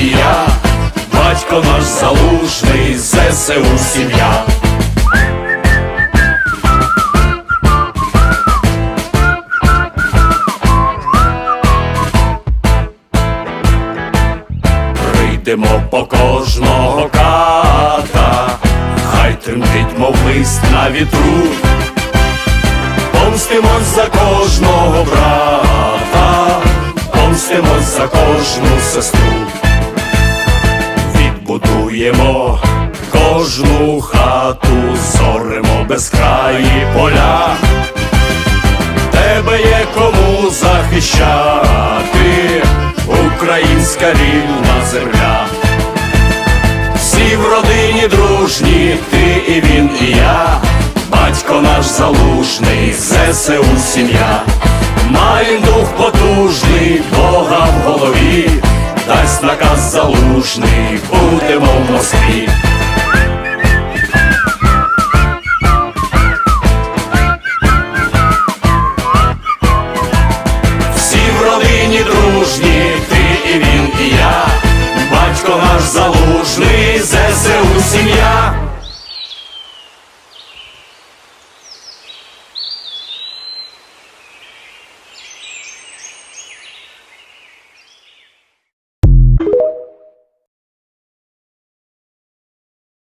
і я, батько наш залужний, ЗСУ сім'я. Прийдемо по кожного ката, хай тремтить, мов лист на вітру, помстимось за кожного брата, помстимось за кожну сестру, відбудуємо кожну хату, зоримо безкраї поля, тебе є кому захищати, українська вільна земля. Всі в родині дружні, ти і він, і я, батько наш залужний, ЗСУ сім'я, Маєм дух потужний, Бога в голові, дасть наказ залужний, будемо в Москві. Всі в родині дружні, ти і він, і я, батько наш залужний, ЗСУ сім'я.